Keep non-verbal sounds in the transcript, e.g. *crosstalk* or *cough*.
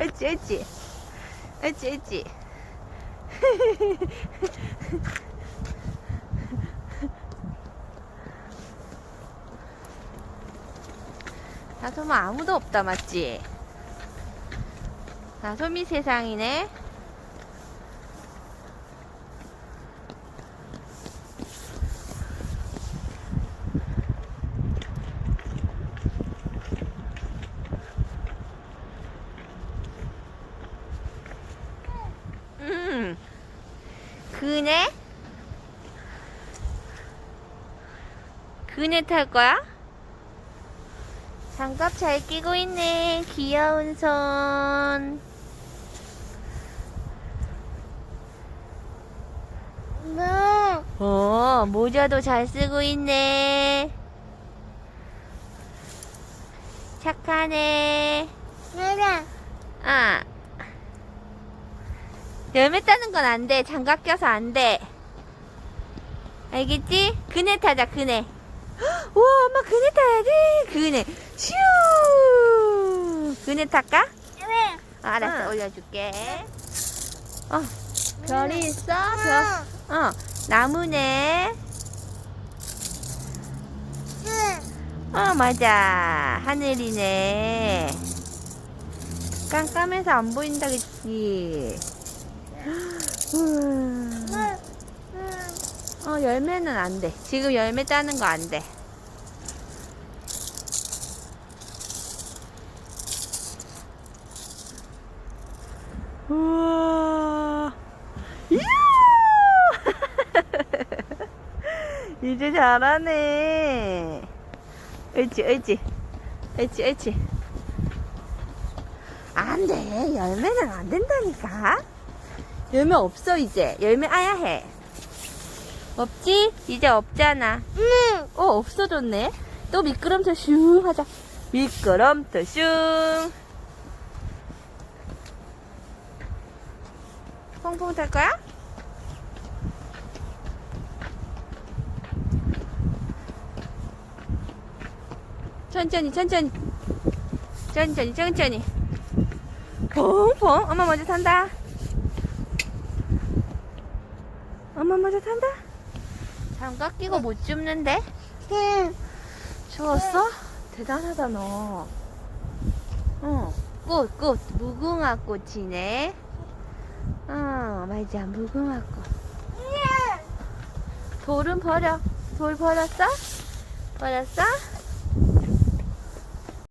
옳지, 옳지. 옳지, 옳지. 다솜아 아무도 없다 맞지? 다솜이 세상이네. 그네? 그네 탈 거야? 장갑 잘 끼고 있네. 귀여운 손. 뭐? 어, 모자도 잘 쓰고 있네. 착하네. 내가 아. 열매 따는 건 안 돼. 장갑 껴서 안 돼. 알겠지? 그네 타자, 그네. 헉, *gasps* 우와, 엄마 그네 타야지. 그네. 슈! 그네 탈까? 왜? 어, 알았어, 응. 올려줄게. 어, 별이 있어? 별. 어, 나무네. 응. 어, 맞아. 하늘이네. 깜깜해서 안 보인다, 그치? 어, 열매는 안 돼. 지금 열매 따는 거 안 돼. *laughs* 이제 잘하네. 옳지, 옳지. 옳지, 옳지. 안 돼. 열매는 안 된다니까. 열매 없어, 이제. 열매 아야 해. 없지? 이제 없잖아. 응. 어, 없어졌네. 또 미끄럼틀 슝 하자. 미끄럼틀 슝. 퐁퐁 탈 거야? 천천히, 천천히. 천천히, 천천히. 퐁퐁. 엄마 먼저 탄다. 엄마 먼저 탄다. 장갑 끼고 못 줍는데? 응. 추웠어? 대단하다 너. 어, 꽃, 꽃, 무궁화 꽃이네. 어, 맞아, 무궁화 꽃. 돌은 버려. 돌 버렸어? 버렸어?